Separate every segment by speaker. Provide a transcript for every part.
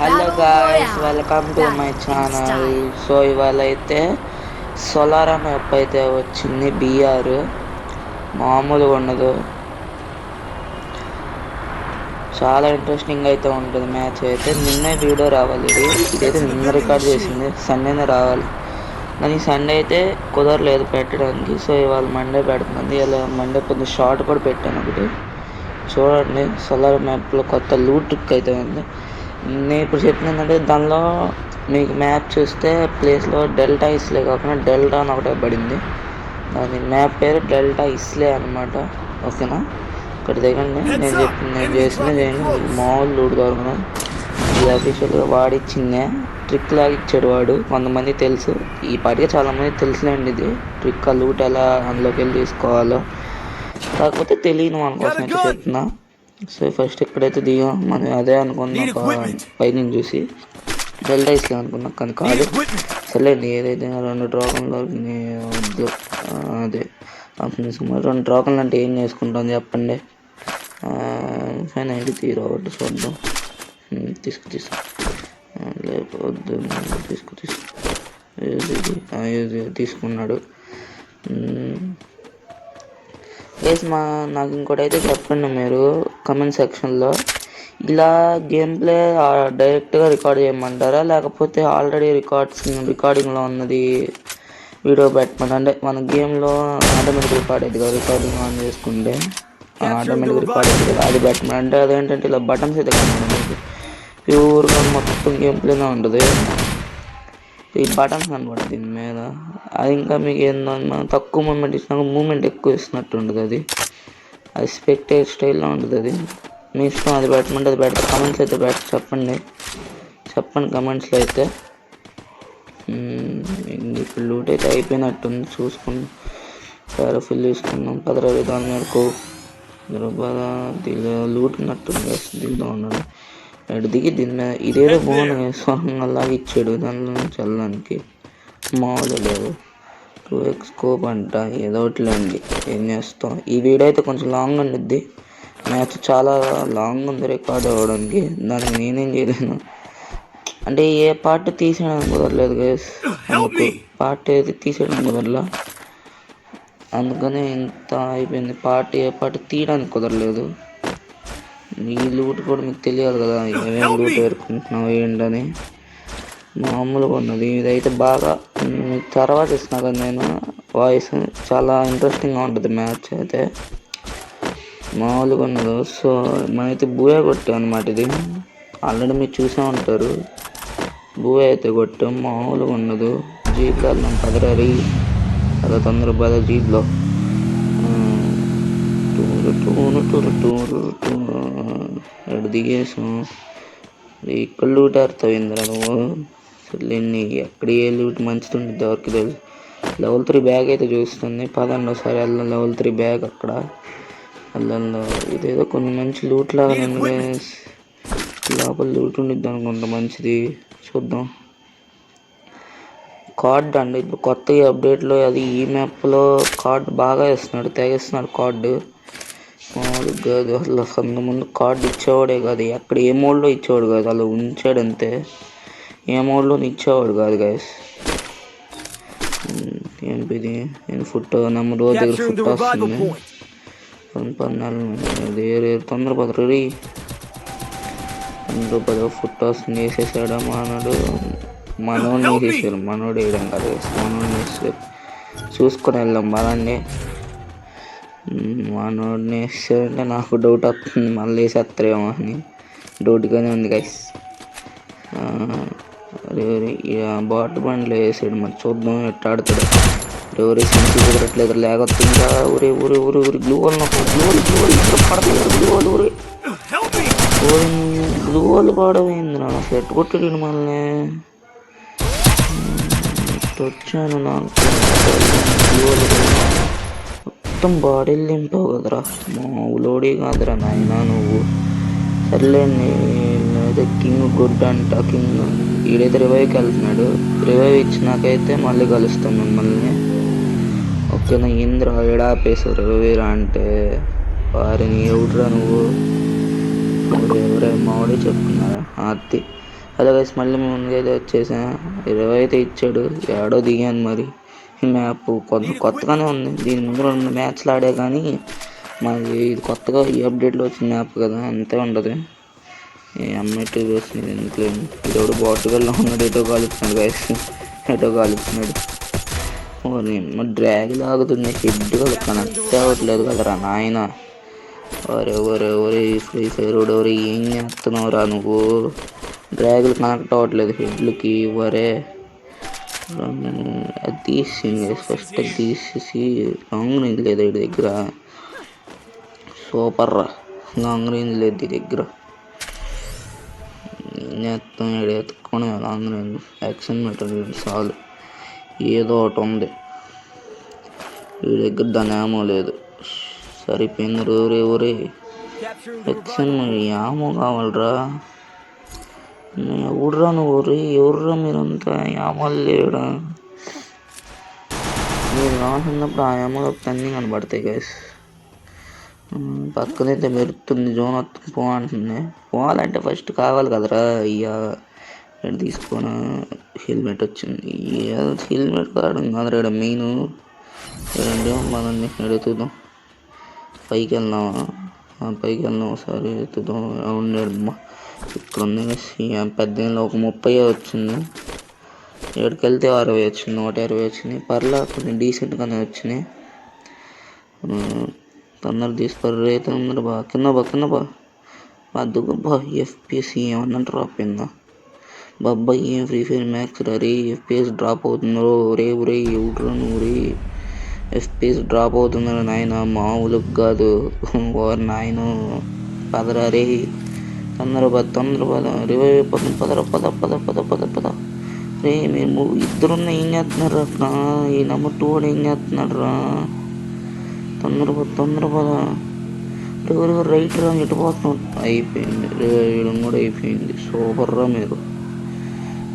Speaker 1: Hello guys welcome to my channel so ఇవాళ అయితే solar map అయితే వచ్చింది బీఆర్ మామూలుగా ఉండదు. చాలా ఇంట్రెస్టింగ్ అయితే ఉంటుంది మ్యాచ్ అయితే. నిన్నే వీడియో రావాలి ఇది. ఇదైతే నిన్న రికార్డ్ చేసింది. సండేనే రావాలి. కానీ సండే అయితే కుదరలేదు పెట్టడానికి. సో ఇవాళ మండే పెడుతుంది. ఇలా మండే కొంచెం షార్ట్ కూడా పెట్టాను ఒకటి. చూడండి సోలార్ మ్యాప్లో కొత్త లూట్ ట్రిక్ అయితే ఉంది. నేను ఇప్పుడు చెప్పింది ఏంటంటే దానిలో మీకు మ్యాప్ చూస్తే ప్లేస్లో డెల్టా ఇస్లే కాకుండా డెల్టా అని ఒకటే పడింది. దాని మ్యాప్ పేరు డెల్టా ఇస్లే అనమాట ఓకేనా? ఇక్కడ దిగండి. నేను చెప్పింది నేను చేసింది చేయండి మీకు మామూలు లూట్ దొరకను ఇది అఫీషియల్గా వాడిచ్చిందే. ట్రిక్ లాగా ఇచ్చాడు వాడు. కొంతమంది తెలుసు. ఈ పాటిగా చాలామంది తెలుసులేండి ఇది. ట్రిక్ ఆ లూట్ ఎలా అందులోకి వెళ్ళి తీసుకోవాలో. కాకపోతే తెలియని కోసం అయితే చెప్తున్నా. సో ఫస్ట్ ఎక్కడైతే దిగాం మనం అదే అనుకున్నాం పైన చూసి. డెల్టా ఇస్లే అనుకున్నాం కానీ కాదు. సర్లేండి ఏదైతే రెండు డ్రాగన్లు వద్దు. అదే. సుమారు రెండు డ్రాగన్లు అంటే ఏం చేసుకుంటాం చెప్పండి? ఫైన్ అయితే తీరు ఒకటి చూద్దాం. తీసుకు తీసుకు. లేకపోద్దు తీసుకు తీసుకు. తీసుకున్నాడు. గైస్ మా నాకు ఇంకోటి అయితే చెప్పండి మీరు కమెంట్ సెక్షన్లో ఇలా గేమ్ ప్లే డైరెక్ట్గా రికార్డ్ చేయమంటారా? లేకపోతే ఆల్రెడీ రికార్డ్స్ రికార్డింగ్లో ఉన్నది వీడియో పెట్టమని అంటే మన గేమ్లో ఆటోమేటిక్ రికార్డ్ అయింది కదా రికార్డింగ్ ఆన్ చేసుకుంటే. ఆటోమేటిక్ రికార్డ్ అయింది కదా అది పెట్టమని అంటే అదేంటంటే ఇలా బటన్స్ అయితే ప్యూర్గా మొత్తం గేమ్ ప్లేనే ఉంటుంది. ఈ బటన్స్ కనబడదు దీని మీద. అది ఇంకా మీకు ఏందన్నా తక్కువ మూమెంట్ ఇచ్చినాక మూమెంట్ ఎక్కువ ఇస్తున్నట్టు ఉంటుంది అది. అది స్పెక్టేజ్ స్టైల్లో ఉంటుంది అది. మీ ఇష్టం అది పెట్టమంటే అది పెడతా. కమెంట్స్ అయితే పెట్ట చెప్పండి. చెప్పండి కమెంట్స్లో అయితే. ఇప్పుడు లూట్ అయితే అయిపోయినట్టుంది చూసుకుని ఫిల్ తీసుకున్నాం పదరా విధానం మేరకు. బాగా దీనిలో లూట్ ఉన్నట్టుంది దిగుదాం ఉన్నాడు ఎటు దిగి దీని మీద ఇదేదో బాగుంది సొరంగంలాగా ఇచ్చాడు. దానిలో నుంచి వెళ్ళడానికి మామూలు లేదు టూ ఎక్స్ స్కోప్ అంట ఏదో ఒకటిలేండి ఏం చేస్తాం? ఈ వీడియో అయితే కొంచెం లాంగ్ ఉండిద్ది. మ్యాచ్ చాలా లాంగ్ ఉంది రికార్డ్ అవ్వడానికి. దానికి నేనేం చేయలేను. అంటే ఏ పార్ట్ తీసేయడానికి కుదరలేదు గైస్ అందుకు పార్ట్ ఏది తీసేయడానికి కుదరలా? అందుకనే ఇంత అయిపోయింది. పార్ట్ ఏ పార్ట్ తీయడానికి కుదరలేదు. ఈ లూట్ కూడా మీకు తెలియాలి కదా. ఏమేమి లూట్ ఏరుకుంటున్నావు ఏంటని. మామూలుగా ఉన్నది. ఇదైతే బాగా తర్వాత ఇస్తున్నా కదా నేను. వాయిస్ చాలా ఇంట్రెస్టింగ్గా ఉంటుంది మ్యాచ్ అయితే. మామూలుగా ఉన్నది. సో మనమైతే బూయా కొట్టాం అనమాట ఇది. ఆల్రెడీ మీరు చూసే ఉంటారు. బూయా అయితే కొట్టాం. మామూలుగా ఉండదు జీప్లో వెళ్దాం పదరారి అలా తొందర బాధ జీప్లో టూరు దిగేసాం. ఇక్కడ లూట్ ఆడుతావు ఇంద్ర నువ్వు. ఎక్కడ ఏ లూట్ మంచిది ఎవరికి తెలుసు లెవెల్ త్రీ బ్యాగ్ అయితే చూస్తుంది. పదండి ఒకసారి వెళ్దాం. లెవెల్ త్రీ బ్యాగ్ అక్కడ. వెళ్దాం ఇదేదో కొన్ని మంచి లూట్ లాగా. లోపల లూట్ ఉండిద్ది అనుకుంటా మంచిది. చూద్దాం. కార్డ్ అండి. ఇప్పుడు కొత్త అప్డేట్లో అది ఈ మ్యాప్లో కార్డ్ బాగా ఇస్తున్నాడు తెగిస్తున్నాడు కార్డు మామూలుగా కాదు అసలు అంత ముందు కార్డు ఇచ్చేవాడే కాదు. ఎక్కడ ఏ మోడ్లో ఇచ్చేవాడు కాదు. అలా ఉంచాడు అంతే ఏ మోడ్లో ఇచ్చేవాడు కాదు గాయస్ ఏంటిది నేను ఫుట్? రోజు దగ్గర ఫుట్ వస్తుంది. పది పద్నాలుగు వేరే తొందర పదరి తొందర పద ఫుట్ వస్తుంది. వేసేసాడు మనోడు మనోడిని వేసేసారు మనోడు వేయడం కాదు మనోడిని వేసారు చూసుకొని వెళ్దాం బలండి మనోడిని వేస్తాడంటే నాకు డౌట్ వస్తుంది. మళ్ళీ వేసేస్తారేమో అని. డౌట్గానే ఉంది గైస్ బాట్ బండ్లు వేసాడు. మరి చూద్దాం ఎట్లా ఆడతాడు. ఎవరి సెన్సి కుదరట్లేదు లేకపోతే ఊరే ఊరే ఊరే ఊరి గ్లూ వాళ్ళు గ్లూ వాళ్ళు గ్లూ వాళ్ళు ఇక్కడ పడతలేదు గ్లూ వాళ్ళు ఊరే గ్లూ వాళ్ళు పాడమైంది నా సెట్ కొట్టాడు మనల్ని. వచ్చాను నాకు? గ్లూ వాళ్ళు మొత్తం బాడీలు దింపావు కదరా మావులోడి కాదురా నాయన నువ్వు. సర్లే అయితే కింగ్ గుడ్ అంట కింగ్ ఈడైతే రివైవ్కి వెళ్తున్నాడు. రివైవ్ ఇచ్చినాకైతే మళ్ళీ కలుస్తాం మిమ్మల్ని. ఓకేనా ఇంద్ర ఎడాపేసావు రివైరా అంటే? వారిని ఎవడురా నువ్వు? ఎవరే మావాడే చెప్తున్నారా అత్తి హలో గైస్ మళ్ళీ మేము ముందుకైతే వచ్చేసా. ఇరవై అయితే ఇచ్చాడు. ఏడో దిగాను మరి. మ్యాప్ కొంత కొత్తగానే ఉంది. దీని ముందు రెండు మ్యాచ్లు ఆడే కానీ మాది ఇది కొత్తగా ఈ అప్డేట్లో వచ్చిన మ్యాప్ కదా అంతే ఉండదు. ఈ అమ్మాయి టీవీ వస్తుంది ఎందుకు ఇదోడు పోర్టుగల్లో ఉన్నాడు ఎటో కాలుస్తున్నాడు గైస్ ఎటో కాలుస్తున్నాడు. డ్రాగ్ లాగుతుంది హెడ్ కదా కనెక్ట్ అవ్వట్లేదు కదరా నాయన. ఒరే ఒరే ఒరే ఫ్రీ ఫైర్ ఒరే ఏం చేస్తున్నావురా నువ్వు? డ్రాగులు కనెక్ట్ అవ్వట్లేదు హెడ్లకి ఒరే అది తీసింది ఫస్ట్ అది తీసేసి లాంగ్ రేంజ్ లేదు వీడి దగ్గర సూపర్ రా లాంగ్ రేంజ్ లేదు దగ్గర ఏం చేస్తాం ఇక్కడ లాంగ్ రేంజ్ యాక్షన్ మెటీరియల్ చాలు ఏదో ఒకటి ఉంది వీడి దగ్గర దాని ఏమో లేదు సరిపోయింది రూరే ఊరే యాక్షన్ ఏమో కావాలరా ఎవడురా నువ్వు? ఊరి ఎవర్రా మీరంతా? యామాలు లేడా? మీరు రాసినప్పుడు ఆ యామాలు అన్నీ కనబడతాయి గైస్ పక్కనైతే మెరుతుంది జోన్ వస్తుంది పో అంటుంది. పోవాలంటే ఫస్ట్ కావాలి కదరా? అయ్యా ఇక్కడ తీసుకొని హెల్మెట్ వచ్చింది. హెల్మెట్ కావడం కాదురా ఇక్కడ మెయిన్. రెండు మనల్ని ఎడుతుందాం పైకి వెళ్దామా? పైకి వెళ్దాం ఒకసారి. ఎత్తుదాం. ఉండేది ఇక్కడ ఉంది పద్దెనిమిదిలో ఒక ముప్పై వచ్చింది. ఇక్కడికి వెళ్తే అరవై వచ్చింది. నూట ఇరవై వచ్చింది పర్లా కొంచెం డీసెంట్గానే వచ్చినాయి. తొందర తీసుకుర్రే తొందర బా కింద బా కింద బా. అద్దుకు బా. ఎఫ్పిఎస్ ఏమన్నా డ్రాప్ అయిందా? బాబా ఏం ఫ్రీ ఫైర్ మ్యాక్స్ రే? ఎఫ్పిఎస్ డ్రాప్ అవుతుందో ఒరే ఒరే ఎవడ్రా నువ్వు? రే ఎఫ్పిఎస్ డ్రాప్ అవుతుందో నాయన. మామూలుగా కాదు. ఓ నాయన. పదరా రే. తొందర పద తొందర పద రివైవ్ అయిపోతుంది పదర పద పద పద పద పద. రే మేము ఇద్దరున్న ఏం చేస్తున్నారు అక్కడ ఈ నెంబర్ టూ వాడు ఏం చేస్తున్నాడు రా తొందర పద తొందర పద ఎవరు రైట్ రా ఇటు పోతున్నాం అయిపోయింది. రివైవ్ కూడా అయిపోయింది. సూపర్ రా మీరు.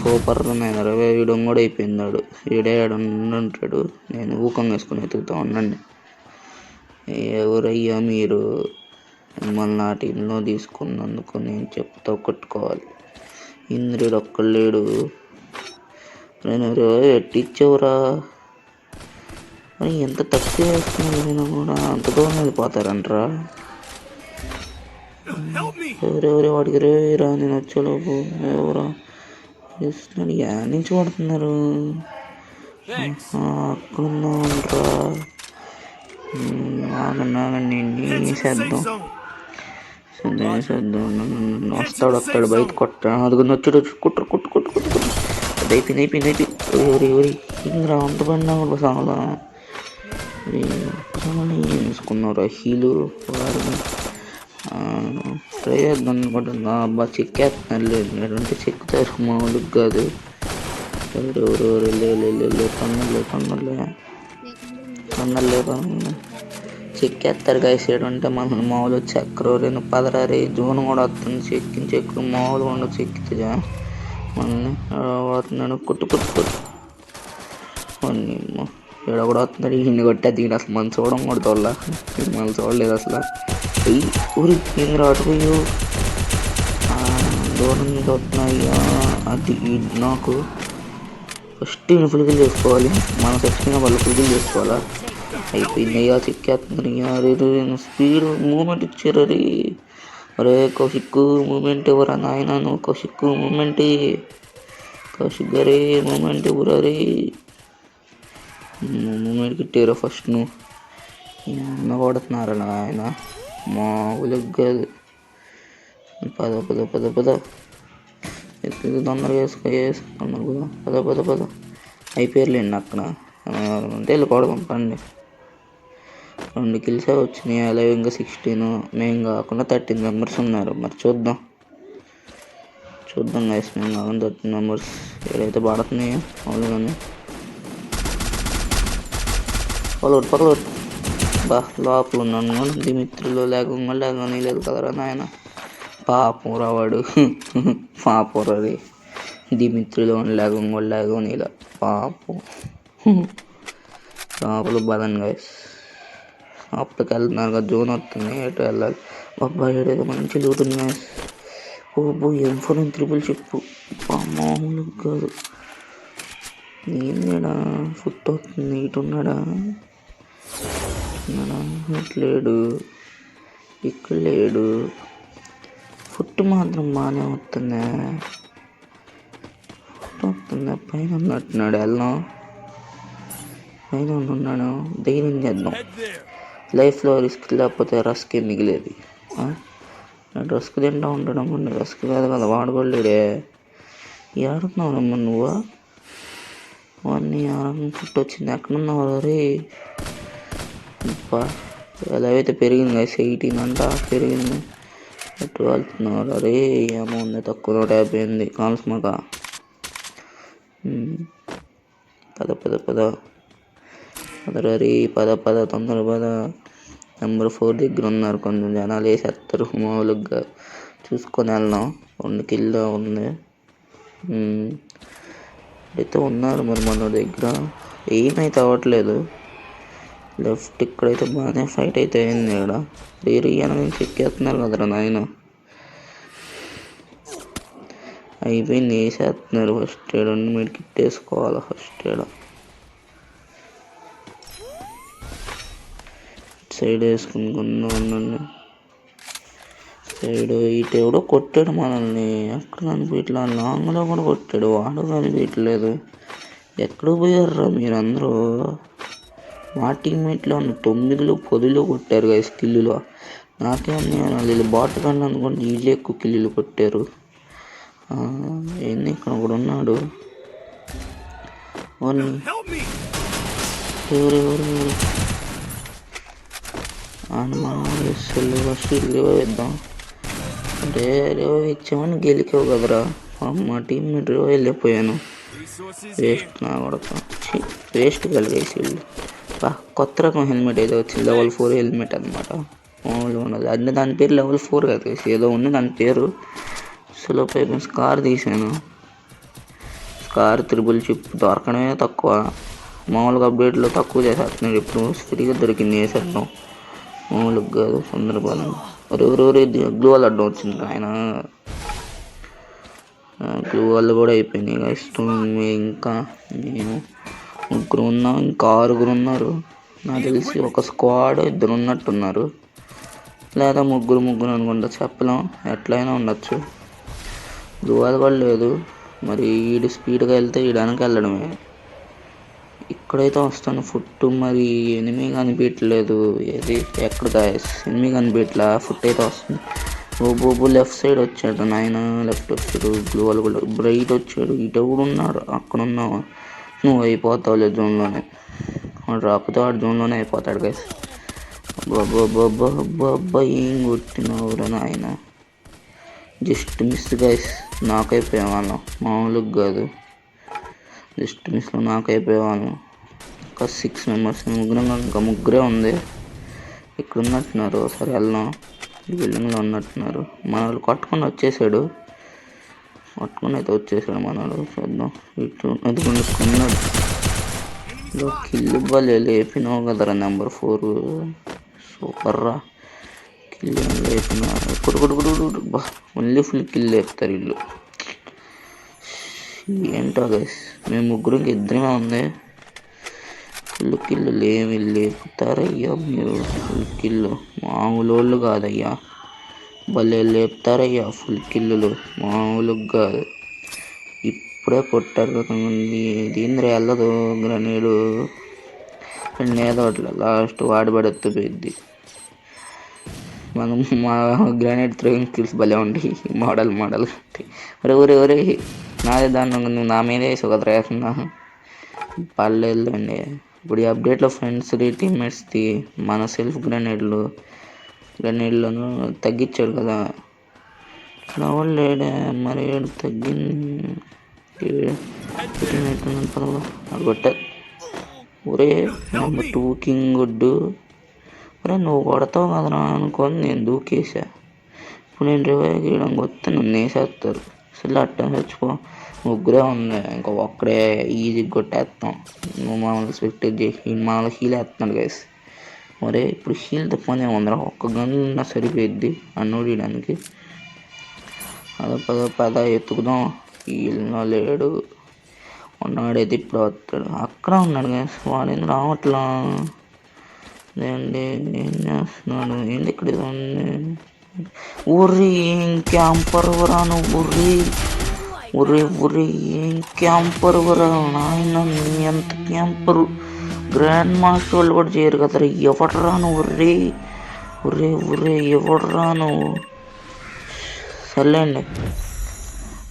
Speaker 1: సూపర్ రా నేను. రివైవ్ కూడా అయిపోయింది ఈడే అంటాడు ఉంటాడు నేను ఊకం వేసుకుని ఎతుకుతా ఉండండి. ఎవరయ్యా మీరు? మిమ్మల్ని నా టీంలో తీసుకున్నందుకు నేను చెప్తా కొట్టుకోవాలి. ఇంద్రుడు ఒక్కలేడు లేడు నేను ఎట్టిచ్చేవరా? మరి ఎంత తక్కువ నేను కూడా? అంత దూరం వెళ్ళిపోతారంటరా. ఎవరెవరే వాడికి రేరా నేను వచ్చేలోపు. ఎవరా? చేస్తున్నాడు యా నుంచి పడుతున్నారు అక్కడ ఉన్నారా ఆగండి ఆగండి చేద్దాం వస్తాడు వస్తాడు బయట కొట్ట అదిగొని వచ్చాడు కుట్ర కుట్టు కుట్టు కుట్టు కుట్టు అది అయిపోయింది అయిపోయింది అయిపోయింది. ఎవరి ఎవరి ఇంద్రా అంత పడినా ఏం వేసుకున్నారు హీలు ట్రై చేద్దాం అనుకుంటున్నా. అబ్బా చెక్కేస్తున్నారు లేదు. లేదంటే చెక్కుతారు మామూలుగా కాదు. ఎవరు ఎవరు ఎవరు? లే లే లే లే తొందరలే తొందరలే. తొందరలే తొందరలే. చెక్కేస్తారు గాయస్ అంటే మన మామూలు చక్కెర రెండు పదరారి జూన్ కూడా వస్తుంది చెక్కిన చెక్కు మామూలు ఉండదు చెక్కితే మనల్ని వాడుతున్నాడు కొట్టు కొట్టు కొట్టు. ఇక్కడ కూడా వస్తున్నాడు. ఇన్ని కొట్టే దీని అసలు మన చూడం కూడా చూడాల మనం చూడలేదు అసలు. అయ్యి ఊరి కింద రాటుపోయో దూరం నుంచి అది నాకు ఫస్ట్ ఈయన ఫుల్ఫిల్ చేసుకోవాలి. మన ఖచ్చితంగా వాళ్ళు ఫుల్ఫిల్ చేసుకోవాలా? అయిపోయింది. అయ్యా చిక్కేస్తుంది అరే స్పీడ్ మూమెంట్ ఇచ్చారు అరే అరే కౌశిక్ మూమెంట్ ఎవరా నాయన నువ్వు కౌశిక్ మూమెంట్. కౌశిక్ అరే మూమెంట్ ఎవరు అరే మూమెంట్ కిట్టారా ఫస్ట్ నువ్వు. అన్న కొడుతున్నారా ఆయన మా కాదు. పద పద పద పద. ఎత్తుకు తొందరగా వేసుకో వేసుకున్నారు కదా పద పద పద. అయిపోయారులేండి అక్కడ. అంటే వెళ్ళి కొడదాం పండి రెండు కిల్సే వచ్చినాయి. అలాగే ఇంకా సిక్స్టీన్ మేము కాకుండా థర్టీన్ మెంబర్స్ ఉన్నారు. మరి చూద్దాం. చూద్దాం గైస్ మేము కాకుండా థర్టీన్ మెంబర్స్ ఏదైతే పడుతున్నాయో మామూలుగానే. పగలొట్టు పగలొట్టు బా లోపల ఉన్నాను మిత్రులు లేకుండా లేకుండా లేదు కదరా నాయన. పాపం పాపూరది పాపం రీ దిమిత్రులు లేకుండా లేకని ఇలా పాపం. లోపల బదన్ గైస్ అప్పటికి వెళ్తున్నారు కదా జోన్ వస్తుంది ఎటు వెళ్ళాలి? అబ్బాయి ఏడు మంచి లూట్ ఉంది గైస్ ఓ ఎం ఫోర్ త్రిపుల్ చెప్పు మామూలు కాదు. ఏందిడా ఫుట్ వస్తుంది ఇటు ఉన్నాడా? ఉన్నాడా? ఇటు లేడు. ఇక్కడ లేడు. ఫుట్ మాత్రం బాగానే వస్తుంది. ఫుట్ వస్తుందా పైన ఉన్నట్టున్నాడు వెళ్ళాం పైన ఉన్నాడు ధైర్యం చేద్దాం. లైఫ్లో రిస్క్ లేకపోతే రస్కే మిగిలేది రస్క్ తింటా ఉండడం రస్క్ కాదు కదా వాడుకోలేడే ఏడుతున్నావు రమ్మ నువ్వు? వాడిని ఆరం చుట్టూ వచ్చింది ఎక్కడున్నావు రే అబ్బా ఎలా అయితే పెరిగింది కదా ఎయిటీన్ అంట పెరిగింది. ఎటు వెళ్తున్నావు రే ఏమో ఉంది తక్కువ నూట యాభై ఉంది. కాల్స్ మాక? పద పద పద. పదరా రే పద పద తొందర పద. నెంబర్ ఫోర్ దగ్గర ఉన్నారు కొంచెం జనాలు వేసేస్తారు మామూలుగా. చూసుకొని వెళ్దాం. రెండు కిల్లో ఉంది. అయితే ఉన్నారు మరి మన దగ్గర. ఏమైతే అవ్వట్లేదు. లెఫ్ట్ ఇక్కడైతే బాగానే ఫైట్ అయితే అయింది ఇక్కడ. రీరి నుంచి ఎక్కేస్తున్నారు కదరా నాయన. అయిపోయింది వేసేస్తున్నారు ఫస్ట్ ఎయిడ్ ఉండి మీరు కిట్ వేసుకోవాలి ఫస్ట్ ఎయిడ్ సైడ్ వేసుకుని కొందా ఉండండి. సైడ్ ఇటు ఎవడో కొట్టాడు మనల్ని. ఎక్కడ కనిపించట్లా లాంగ్లో కూడా కొట్టాడు. వాడు కనిపించట్లేదు. ఎక్కడ పోయారురా మీరందరూ? మా టీమ్మేట్లో ఉన్న తొమ్మిదిలో పదిలో కొట్టారు కదా స్కిల్లులో నాకేమన్నా వీళ్ళు బాట్ కన్నా అనుకుంటే ఈజీ ఎక్కువ కిల్లులు కొట్టారు. ఏంది ఇక్కడ కూడా ఉన్నాడు. ఎవరు ఎవరు ఎవరు? అని మనం సెల్లు ఫస్ట్ ఇద్దాం అంటే రివైవ్ ఇచ్చామని గెలికావు కదరా. మా టీం మీద రివైవ్ వెళ్ళిపోయాను వేస్ట్ నా కొడక. వేస్ట్ కలిగేసి వీళ్ళు బా కొత్త రకం హెల్మెట్ ఏదో వచ్చింది. లెవెల్ ఫోర్ హెల్మెట్ అనమాట మామూలుగా ఉండదు. అంటే దాని పేరు లెవెల్ ఫోర్ కదా ఏదో ఉంది దాని పేరు. స్లో స్కార్ తీసాను స్కార్ త్రిబుల్ చిప్ దొరకడమే తక్కువ. మామూలుగా అప్డేట్లో తక్కువ చేసేస్తున్నాడు. ఇప్పుడు ఫ్రీగా దొరికింది వేసేద్దాం మామూలుగా కాదు సందర్భాలు ఎవరెవరు గ్లూ వాళ్ళు అడ్డం వచ్చింది ఆయన. గ్లూ వాళ్ళు కూడా అయిపోయినాయి guys. ఇంకా నేను ముగ్గురు ఉన్నాం ఇంకా ఆరుగురు ఉన్నారు. నాకు తెలిసి ఒక స్క్వాడ్ ఇద్దరు ఉన్నట్టున్నారు. లేదా ముగ్గురు ముగ్గురు అనుకుంటా చెప్పలేం ఎట్లయినా ఉండొచ్చు. దువాలు కూడా లేదు. మరి ఈడు స్పీడ్గా వెళ్తే ఈడు వెళ్ళడమే. ఇక్కడైతే వస్తాను ఫుట్ మరి ఎనిమి కనిపించట్లేదు ఏది? ఎక్కడ గాయస్ ఎనిమి కనిపించట్లా ఫుట్ అయితే వస్తుంది. ఓ లెఫ్ట్ సైడ్ వచ్చాడు నాయన. లెఫ్ట్ వచ్చాడు. బ్లూ వాళ్ళు కూడా బ్రైట్ వచ్చాడు. ఇటు కూడా ఉన్నాడు అక్కడ ఉన్నావు? నువ్వు అయిపోతావులే జోన్లోనే వాడు రాకపోతే వాడు జోన్లోనే అయిపోతాడు గైస్ అబ్బా ఏం కొట్టినవురా నాయన? జస్ట్ మిస్ గైస్ నాకైపోయాం వాళ్ళం మామూలుగా కాదు. జస్ట్ మిస్లో నాకైపోయేవాళ్ళం. ఒక సిక్స్ మెంబర్స్ ముగ్గురం ఇంకా ముగ్గురే ఉంది. ఇక్కడ ఉన్నట్టున్నారు ఒకసారి వెళ్దాం. ఈ బిల్డింగ్లో ఉన్నట్టున్నారు. మన వాళ్ళు కొట్టుకొని వచ్చేసాడు. కొట్టుకొని అయితే వచ్చేసాడు మన వాళ్ళు చూద్దాం. ఇటు అది కొనుక్కున్నాడు కిల్ ఇవ్వాలి లేపినావు కదరా నెంబర్ ఫోర్. సూపర్ రా. కిల్ లేపిన ఇప్పుడు కొడు కొడు. బా ఓన్లీ ఫుల్ కిల్ లేపుతారు వీళ్ళు. ఏంటో గైస్ మేము ముగ్గురికి ఇద్దరమే ఉంది. ఫుల్ కిల్లు ఏమి లేపుతారయ్యా మీరు ఫుల్ కిల్లు మామూలు వాళ్ళు కాదయ్యా. భలే లేపుతారయ్యా ఫుల్ కిల్లులు మామూలుగా కాదు. ఇప్పుడే కొట్టారు కదా దీంద్ర వెళ్ళదు గ్రనేడు ఏదో అట్లా లాస్ట్ వాడి మనం మా గ్రానైట్ థ్రోయింగ్ స్కిల్స్ భలే ఉంటాయి. Model model. ఉంటాయి ఒరే ఒరే ఒరే. నాదే దాన్ని నువ్వు నా మీదే వేసావు కదా రేస్తున్నా పర్లేదులేండి ఇప్పుడు ఈ అప్డేట్లో ఫ్రెండ్స్ టీమ్మేట్స్ది మన సెల్ఫ్ గ్రెనేడ్లు గ్రెనేడ్లను తగ్గించాడు కదా. ఇక్కడ ఎవడు లేడే మరి ఏడు తగ్గింది అది కొట్టా. ఒరే నెంబర్ టూ కింగ్ గుడ్డు ఒరే నువ్వు కొడతావు కదరా అనుకొని నేను దూకేసా ఇప్పుడు నేను రివైవ్ చేయడం వస్తే నన్ను వేసేస్తారు. అసలు అట్ట చచ్చిపో ముగ్గురే ఉంది ఇంకా ఒక్కడే ఈజీ కొట్టేస్తాం నువ్వు మామూలు స్పెక్ట్ చేసి మామూలు హీల్ వేస్తున్నాడు గైస్ మరే ఇప్పుడు హీల్ తప్పనే ఉందిరా. ఒక్క గన్ సరిపోయిద్ది అన్నోడియడానికి. పద పద పద ఎత్తుకుదాం. హీల్లో లేడు. ఉన్నాడైతే ఇప్పుడు వస్తాడు. అక్కడ ఉన్నాడు కదా వాడేంది రావట్లా? ఏంటి ఏం చేస్తున్నాడు? ఏంటి ఇక్కడ ఉంది ఉరి ఏం క్యాంపర్ వరా ఉరి ఉర్రి ఉర్రి ఏం క్యాంపర్ వరా నాయన నీ ఎంత క్యాంపరు? గ్రాండ్ మాస్టర్ వాళ్ళు కూడా చేయరు కదరా. ఎవడరాను నువ్వు ఉర్రి? ఉర్రే ఉర్రే ఎవడరా నువ్వు సర్లేండి.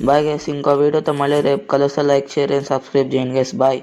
Speaker 1: బాయ్ గైస్ ఇంకో వీడియోతో మళ్ళీ రేపు కలిస్తే. లైక్ షేర్ అండ్ సబ్స్క్రైబ్ చేయండి గైస్. బాయ్.